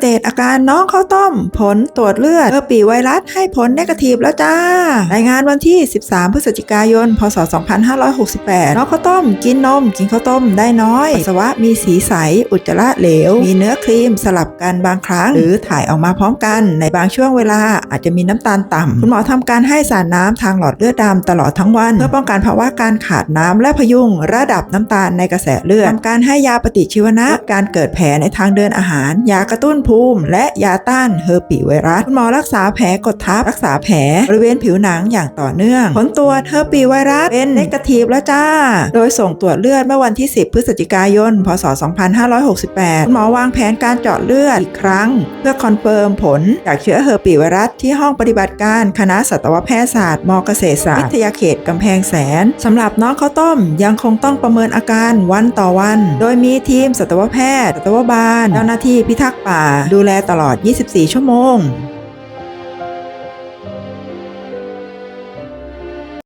เดตอาการน้องข้าวต้ม ผลตรวจเลือดเออปีไวรัสให้ผลเนกาทีฟแล้วจ้า รายงานวันที่ 13 พฤศจิกายน พศ 2568 น้องข้าวต้ม กินนม กินข้าวต้มได้น้อยปัสสาวะมีสีใส อุจจาระเหลว มีเนื้อครีมสลับกันบางครั้ง หรือถ่ายออกมาพร้อมกันในบางช่วงเวลาอาจจะมีน้ำตาลต่ำคุณหมอทำการให้สารน้ำทางหลอดเลือดดำตลอดทั้งวัน เพื่อป้องกันภาวะการขาดน้ำและพยุงระดับน้ำตาลในกระแสเลือดทำการให้ยาปฏิชีวนะ การเกิดแผลในทางเดินอาหาร ยากระตุ้นภูมิ และยาต้านเฮอร์ปีไวรัสคุณหมอรักษาแผลกดทับรักษาแผลบริเวณผิวหนังอย่างต่อเนื่อง ผลตรวจเฮอร์ปีไวรัสเป็นเนกาทีฟแล้วจ้า โดยส่งตรวจเลือดเมื่อวันที่ 10 พฤศจิกายน พศ 2568 คุณหมอวางแผนการเจาะเลือดอีกครั้ง เพื่อคอนเฟิร์มผลจากเชื้อเฮอร์ปีไวรัสที่ห้องปฏิบัติการคณะสัตวแพทยศาสตร์มเกษตรศาสตร์วิทยาเขตกำแพงแสนสำหรับน้องข้าวต้มยังคงต้องประเมินอาการวันต่อวัน โดยมีทีมสัตวแพทย์สัตวบาลเจ้าหน้าที่พิทักษ์ป่าดูแลตลอด 24 ชั่วโมง